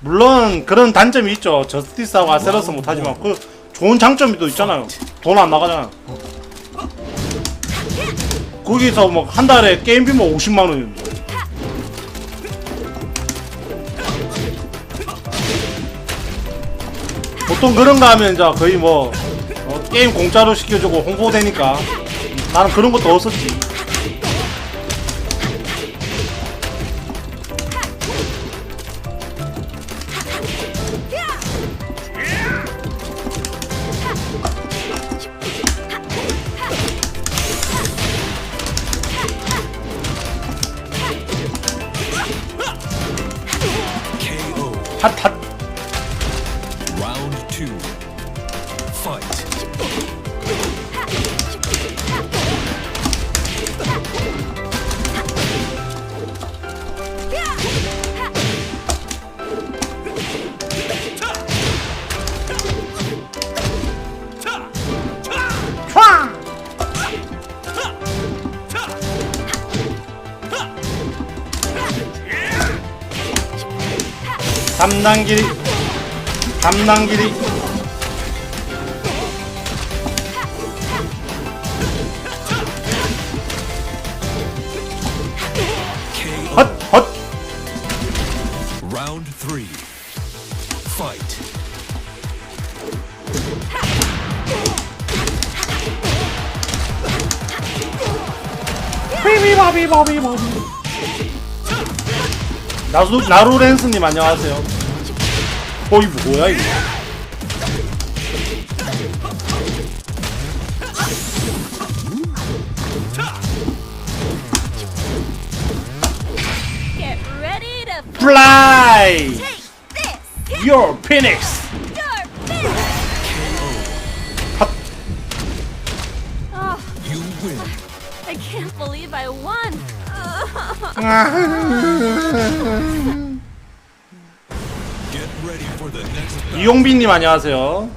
물론 그런 단점이 있죠. 저스티스하고 아세러스 못하지만 그 좋은 장점이 또 있잖아요. 돈 안 나가잖아. 거기서 뭐 한 달에 게임비만 50만 원인데. 보통 그런 거 하면 이제 거의 뭐 어, 게임 공짜로 시켜주고 홍보되니까 나는 그런 것도 없었지. Round two. Fight. 쾅! 3단 길 이 3단 길이 KO. 헛! 헛! Round three. Fight. 비비바비바비바비 나루, 나루렌스님 안녕하세요 어 이거 뭐야 이거 Get ready to 플라이 take this. Your Phoenix Your finish. 헛! Oh, You win. I can't believe I won. 이용빈님 안녕하세요.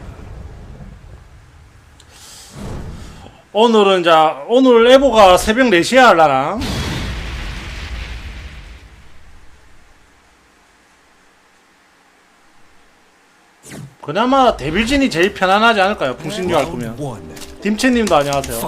오늘은 자 오늘 에보가 새벽 4시에 할라나? 그나마 데빌진이 제일 편안하지 않을까요? 풍신류 할 거면. 딤채님도 안녕하세요.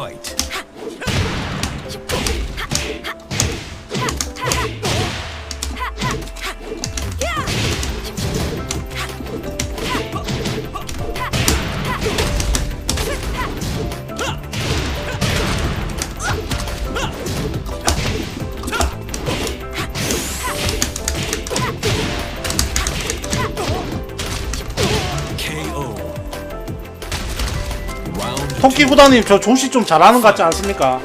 구단님 저 조시 좀 잘하는 것 같지 않습니까?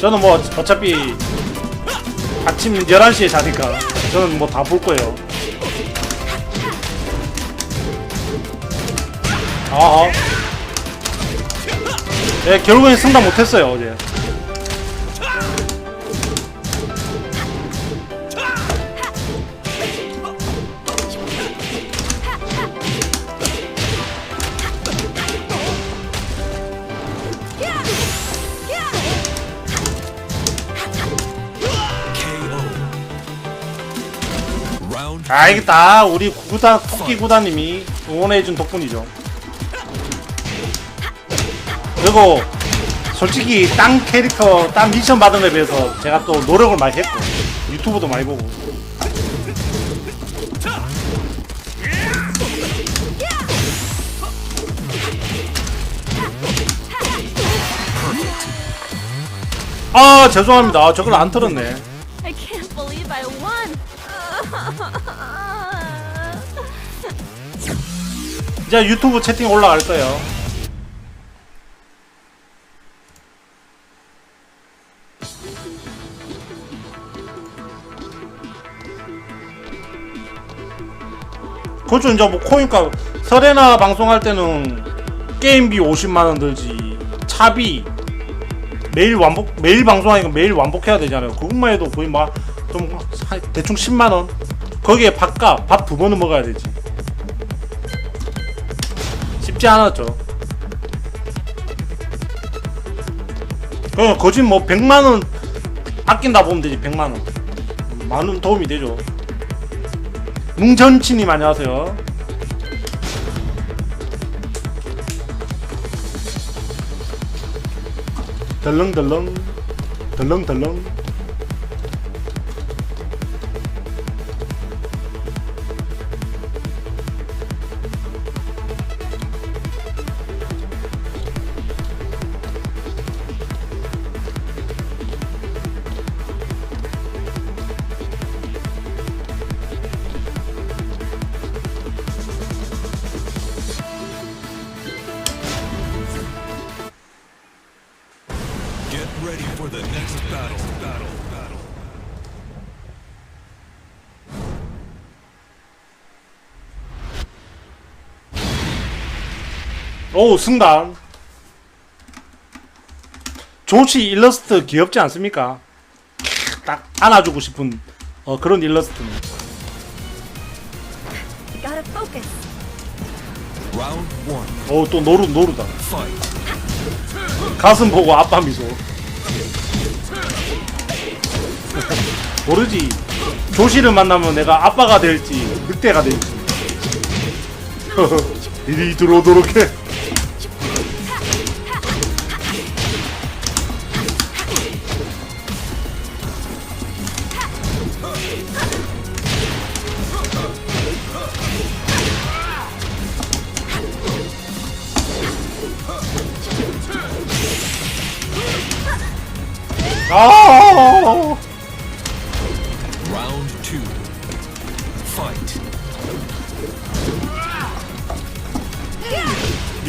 저는 뭐 어차피 아침 11시에 자니까 저는 뭐 다 볼 거예요. 아하. 네, 결국엔 승단 못했어요, 어제. 아, 이게 다. 우리 구단, 토끼 구단님이 응원해준 덕분이죠. 그리고 솔직히 딴 캐릭터, 딴 미션 받은 거에 비해서 제가 또 노력을 많이 했고 유튜브도 많이 보고. 아 죄송합니다. 아, 저걸 안 틀었네 이제 유튜브 채팅 올라갈 거예요. 그렇죠 이제 뭐 코인값 설에나 방송할 때는 게임비 50만 원 들지 차비. 매일 완복 매일 방송하니까 매일 완복해야 되잖아요. 그것만 해도 거의 막 좀 대충 10만 원. 거기에 밥값 밥 두 번은 먹어야 되지 쉽지 않았죠 그냥 거진 뭐 100만 원 아낀다 보면 되지 100만 원. 많은 도움이 되죠. 뭉전치님 안녕하세요. 덜렁덜렁 덜렁덜렁 오 승단. 조치 일러스트 귀엽지 않습니까? 딱 안아주고 싶은 어, 그런 일러스트는. 오또 노루 노루다. 가슴 보고 아빠 미소. 모르지. 조시를 만나면 내가 아빠가 될지 늑대가 될지. 이리 들어오도록 해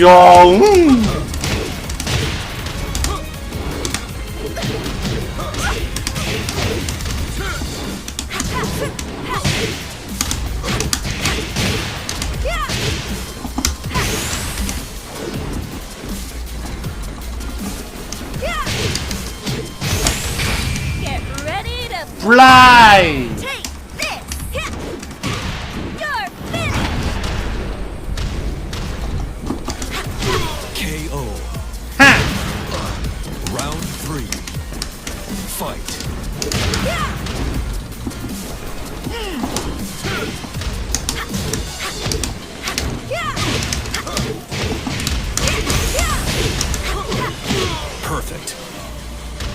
야, 음.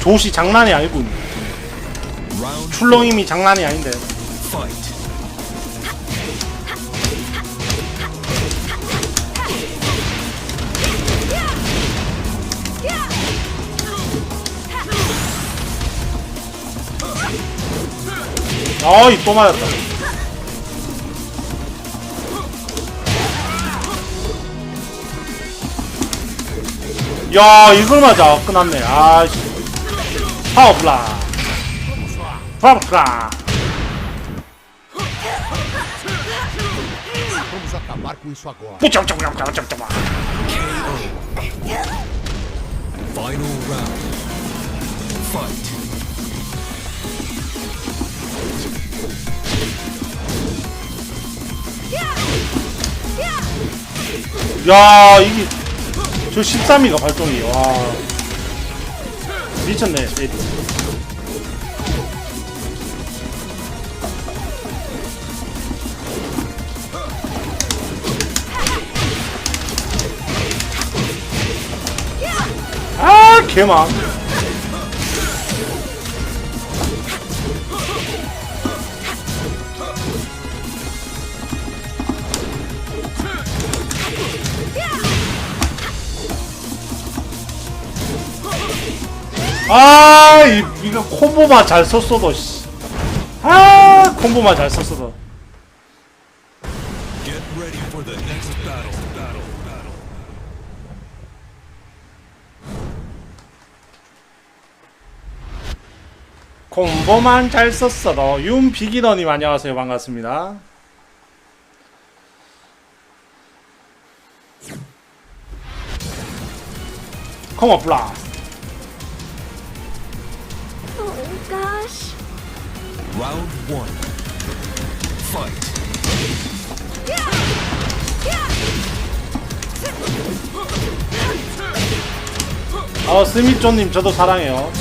조시 장난이 아니군. 출렁임이 장난이 아닌데. 아이 또 맞았다. 야 이걸 맞아 끝났네. 아씨. 파워플라 파워플라 Vamos acabar com isso agora. Final round. Fight. 야 이게 저 13이가 발동이 와. 미쳤네 에이드. 아 개망 아, 이, 이거 콤보만 잘 썼어도, 씨. 아, 콤보만 잘 썼어도. 콤보만 잘 썼어도. 윤 비기너님 안녕하세요. 반갑습니다. 컴온 플라스. Gosh. Round one. Fight. 아, 어 스미쪼님 저도 사랑해요.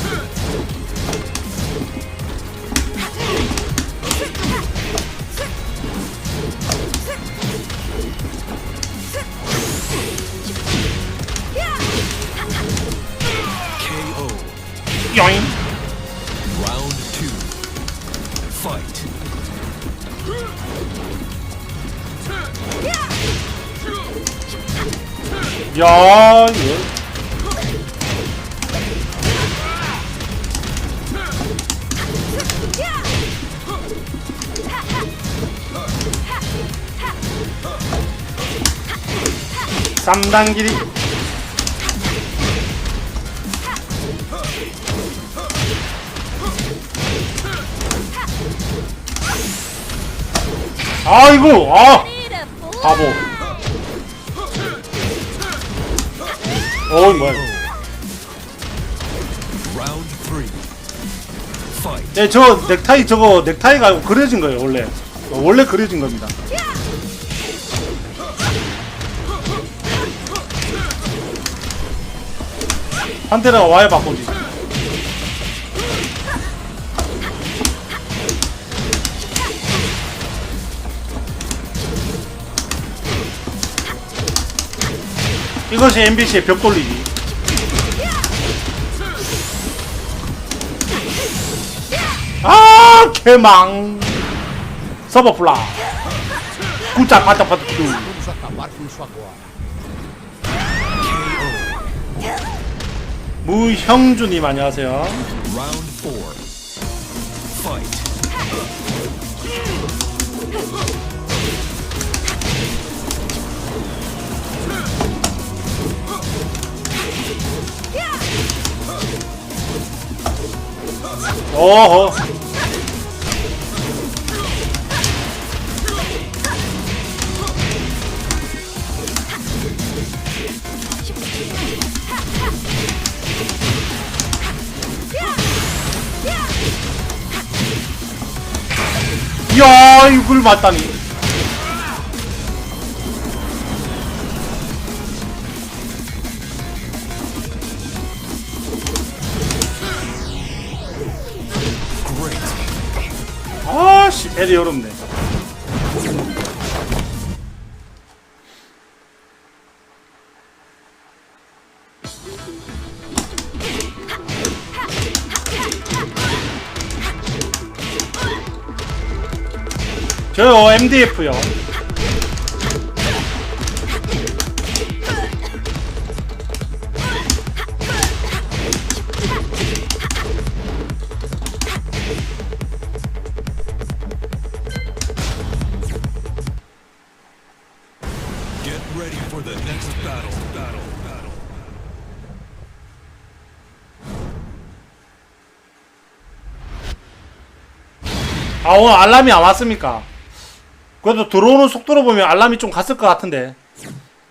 요잉 야 이거 삼단 길이. 아이고 아. Ready to blow 바보 어이 뭐야. 네, 저 넥타이 저거 넥타이가 그려진 거예요 원래. 어, 원래 그려진 겁니다. 판테라가 와야 바꾸지 이것이 MBC의 벽 돌리기. 아 개망. 서버 플라. 구짜 com isso agora. 무형주님 안녕하세요 어허. 이야 이걸 맞다니 배리 어렵네 저요 MDF요 아 오늘 알람이 안 왔습니까? 그래도 들어오는 속도로 보면 알람이 좀 갔을 것 같은데.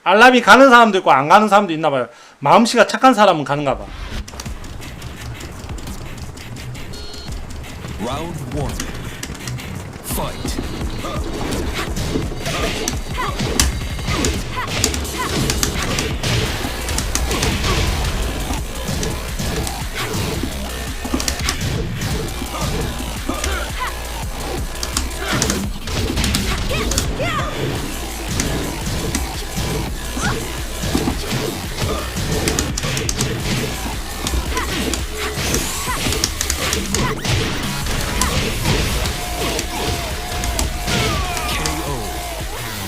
알람이 가는 사람도 있고 안 가는 사람도 있나 봐요. 마음씨가 착한 사람은 가는가 봐. 라운드 1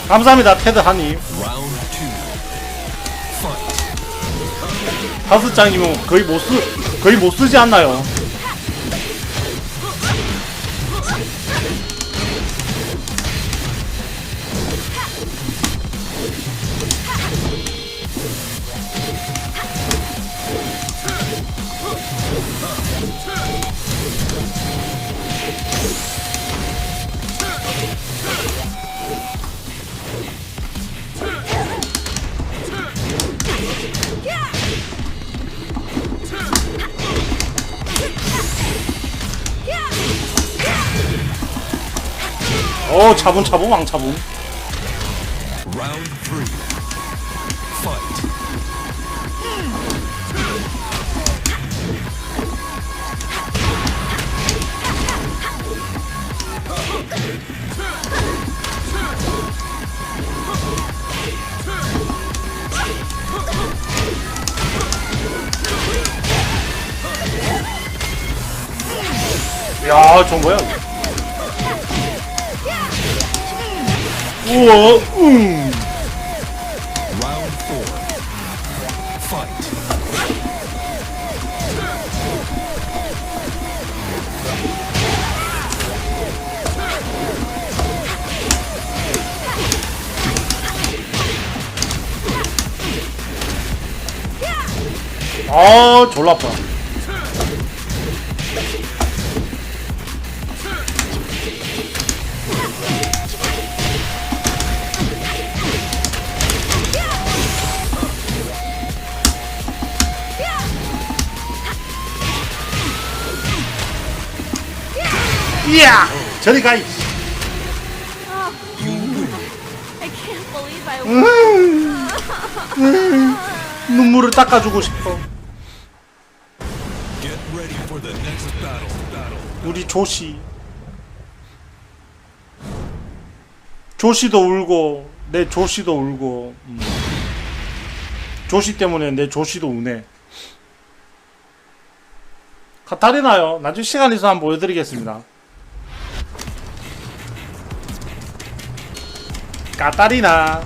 감사합니다 테드. Fight. 다섯 장이면 거의 못 쓰, 거의 못 쓰지 않나요? 어 잡음 잡음 왕 차분 야저 뭐야 우와, 음. 아, 졸라 아파. 이야! 저리 가! 이 I can't believe I won. 눈물을 닦아주고 싶어. Get ready for the next battle. Battle. 우리 조시. 조시도 울고 내 조시도 울고. 음. 조시 때문에 내 조시도 우네. 카타리나요. 나중에 시간 있어 한번 보여드리겠습니다. 카타리나.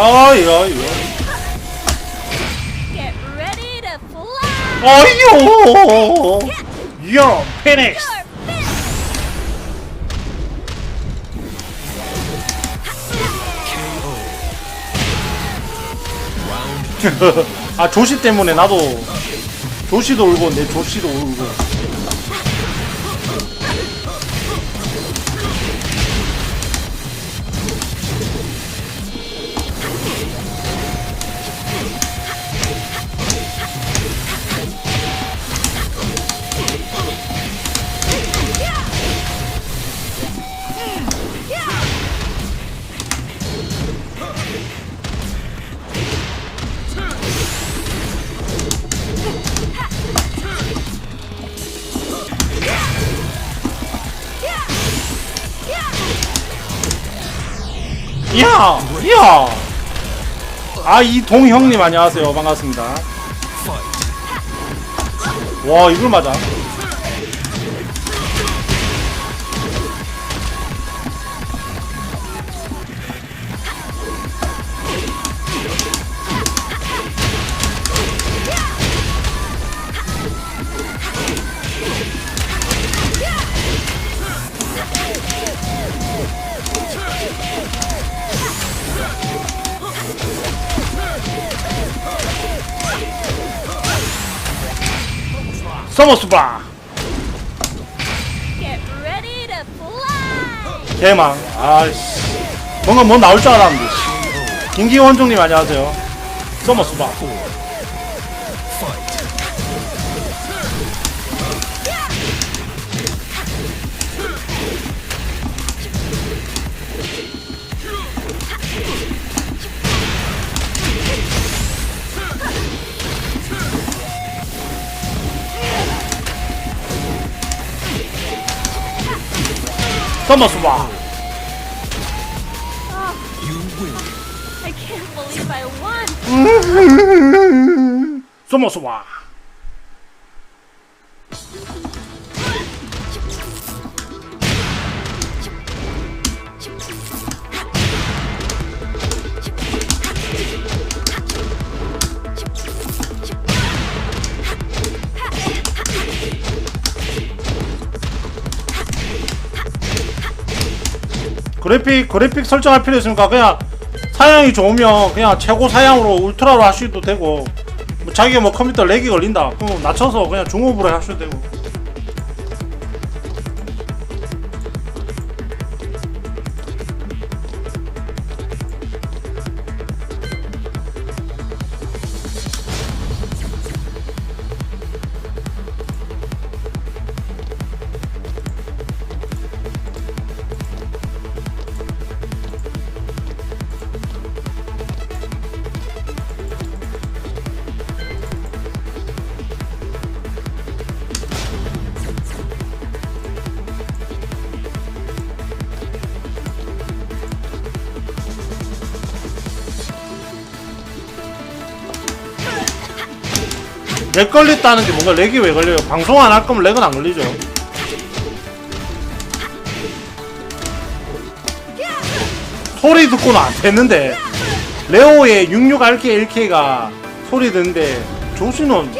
아, 이거, 이거. Get ready to fly. 어이요! 요, 페닉스! 아, 조시 때문에 나도, 조시도 울고, 내 조시도 울고. 야! 야! 아, 이동 형님 안녕하세요. 반갑습니다. 와, 이걸 맞아. 서머스바! Get ready to fly. 대망. 아씨. 뭔가 뭐 나올 줄 알았는데. 씨. 김기호 원종님 안녕하세요. 서머스바. 서머스바. You win. I can't 그래픽 그래픽 설정할 필요 있습니까? 그냥 사양이 좋으면 그냥 최고 사양으로 울트라로 하셔도 되고 뭐 자기가 뭐 컴퓨터 렉이 걸린다 그럼 낮춰서 그냥 중업으로 하셔도 되고 렉 걸렸다는 게 뭔가 렉이 왜 걸려요? 방송 안 할 거면 렉은 안 걸리죠. 소리 듣고는 안 됐는데 레오의 66RK 1K가 소리 듣는데 조시는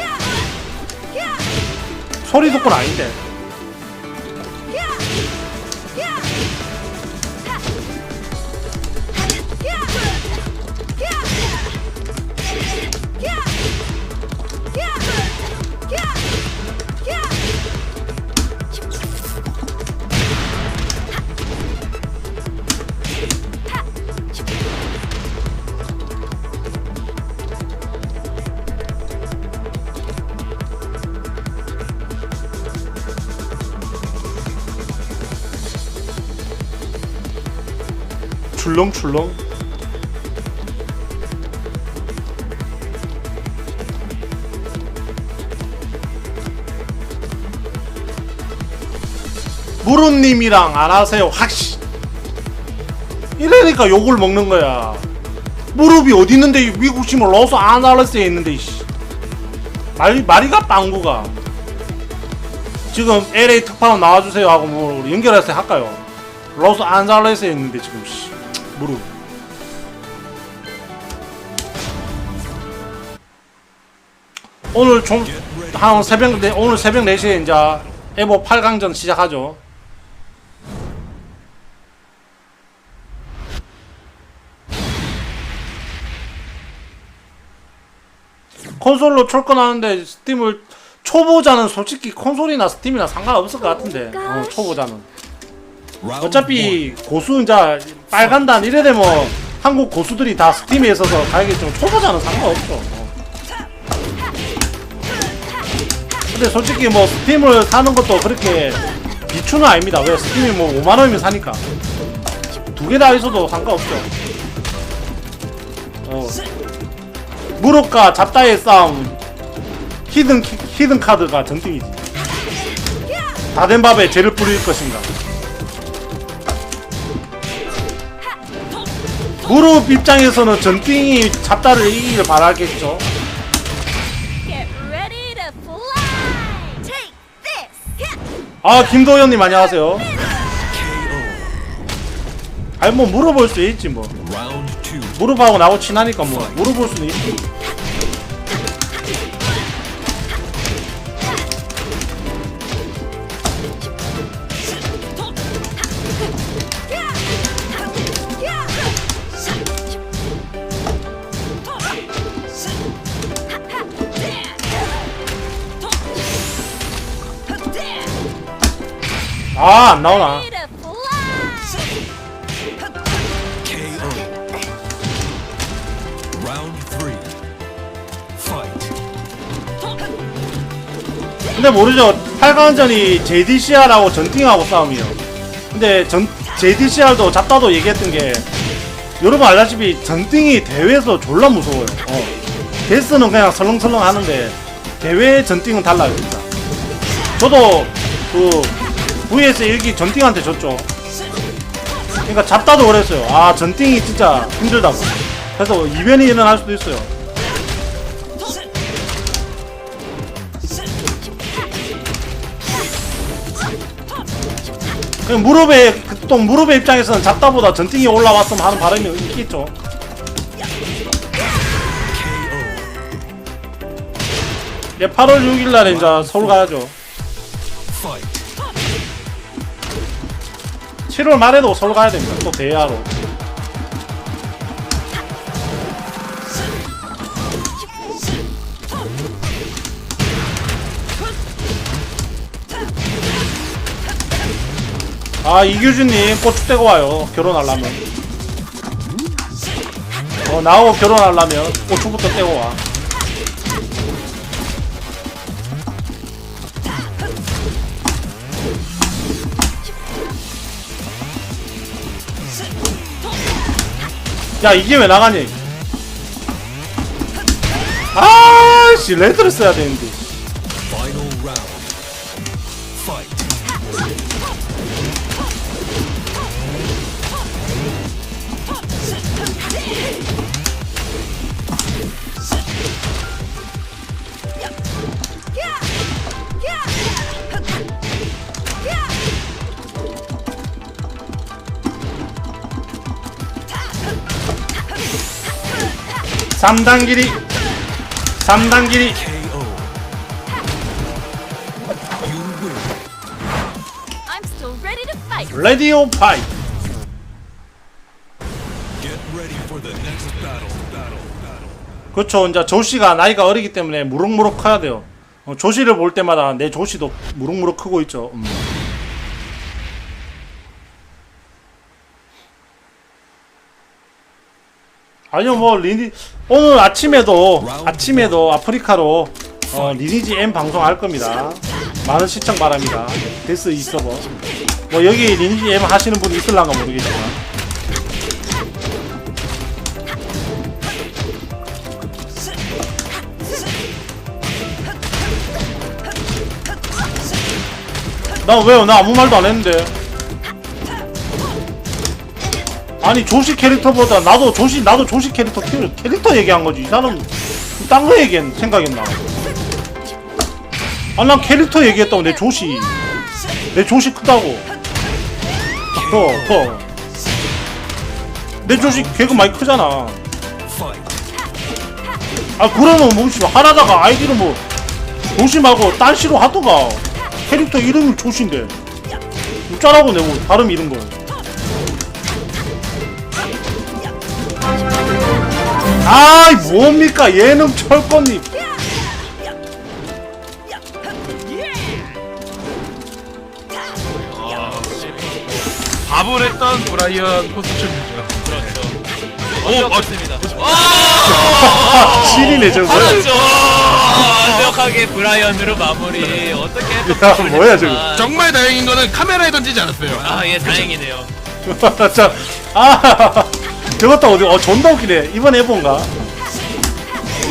소리 듣고는 아닌데 출렁출렁. 무릎님이랑 안 하세요 확시 이러니까 욕을 먹는 거야. 무릎이 어디 있는데 미국심을 러스 아날레스에 있는데 이씨. 말, 말이가 빵구가. 지금 LA 특파원 나와주세요 하고 뭐 연결해서 할까요? 로스 안잘레스에 있는데 지금 씨 무릎. 오늘 좀한 새벽 네, 오늘 새벽 4시에 이제 에보 8강전 시작하죠. 콘솔로 출근하는데 스팀을 초보자는 솔직히 콘솔이나 스팀이나 상관없을 것 같은데. 어, 초보자는 어차피 고수 이제 빨간단 이래 되면 한국 고수들이 다 스팀에 있어서 가야겠지만 초보자는 상관없죠. 어. 근데 솔직히 뭐 스팀을 사는 것도 그렇게 비추는 아닙니다. 왜 스팀이 뭐 5만 원이면 사니까 두 개 다 있어도 상관없죠. 어. 무릎과 잡다의 싸움 히든 키- 히든 카드가 전등이지. 다된 밥에 죄를 뿌릴 것인가. 무릎 입장에서는 전띵이 잡다를 이기길 바라겠죠. 아 김도현님 안녕하세요. 아니 뭐 물어볼 수 있지 뭐. 무릎하고 나하고 친하니까 뭐 물어볼 수는 있지. 아 안 나오나. 근데 모르죠. 8강전이 JDCR하고 전팅하고 싸움이요. 근데 전 JDCR도 잡다도 얘기했던 게 여러분 알다시피 전팅이 대회에서 졸라 무서워요. 어. 데스는 그냥 설렁설렁 하는데 대회 전팅은 달라요, 진짜. 저도 그 VS 일기 전팅한테 졌죠. 그러니까 잡다도 그랬어요. 아 전팅이 진짜 힘들다고. 그래서 이변이 일어날 수도 있어요. 그냥 무릎에 그또 무릎의 입장에서는 잡다보다 전팅이 올라왔으면 하는 바람이 있겠죠. 네, 8월 6일 날에 이제 서울 가야죠. 7월 말에도 서울 가야 됩니다. 또 대회하러. 아 이규준님 고추 떼고 와요. 결혼하려면. 어 나하고 결혼하려면 고추부터 떼고 와. 야 이게 왜 나가냐? 아씨 레드를 써야 되는데. 3단 길이 3단 길이. 레디오 파이 Get ready for the next battle. Battle. Battle. 그렇죠 이제 조씨가 나이가 어리기 때문에 무럭무럭 커야 돼요 어, 조씨를 볼 때마다 내 조씨도 무럭무럭 크고 있죠 음. 아니요 뭐 리니 오늘 아침에도 아침에도 아프리카로 어, 리니지 M 방송 할 겁니다 많은 시청 바랍니다 데스 이 서버 뭐 여기 리니지 M 하시는 분이 있을란가 모르겠지만 나 왜요? 나 아무 말도 안 했는데. 아니 조시 캐릭터보다 나도 조시 나도 조시 캐릭터 캐- 캐릭터 얘기한 거지. 이 사람 딴거 얘기했 생각했나? 아난 캐릭터 얘기했다고 내 조시 내 조시 크다고. 어, 어. 내 조시 개그 많이 크잖아. 아 그러면 뭐지 하나다가 아이디를 뭐 조시 말고 딴 시로 하던가 캐릭터 이름이 조시인데 짜라고 내고 발음 이런 거 아이 뭡니까 예능 철권님 밥을 했던 브라이언 코스튬이죠. 그렇죠. 오, 완벽했습니다. 신이네 저거 그렇죠. 완벽하게 브라이언으로 마무리. 어떻게 야, 뭐야, 저거. 정말 다행인 거는 카메라에 던지지 않았어요. 아, 예, 다행이네요. 자, 아 저것도 어디 어 존나 웃기네 이번 해본가?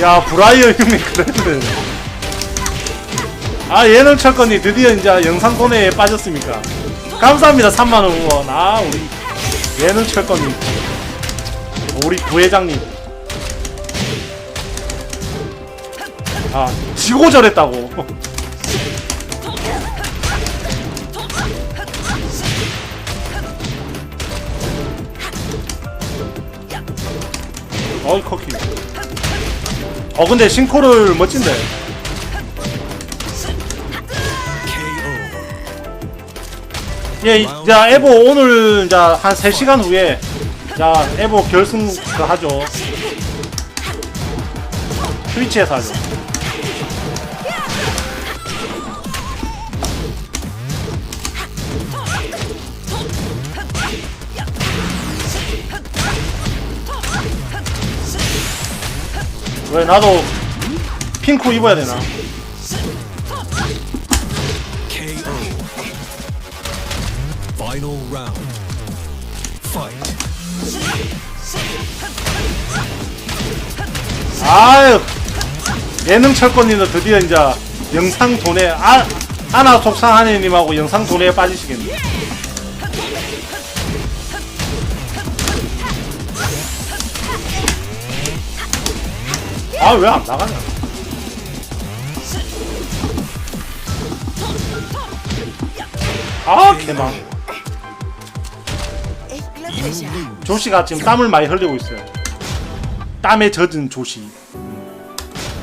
야 브라이어 형님 그랬네. 아 예능 철권이 드디어 이제 영상 도내에 빠졌습니까? 감사합니다 3만원 후원. 아 우리 예능 철권님 우리 부회장님. 아 지고 저랬다고 어이 커키 어 근데 싱코를 멋진데. 예, 이- 자 에보 오늘 자 한 3시간 후에 자 에보 결승 그 하죠. 트위치에서 하죠 왜 나도 핑크 입어야 되나? 아유 예능 철권님도 드디어 이제 영상 돈에 아 아나 속상하네님하고 영상 돈에 빠지시겠네. 아 왜 안 나가냐? 아 개망. 조시가 지금 땀을 많이 흘리고 있어요. 땀에 젖은 조시.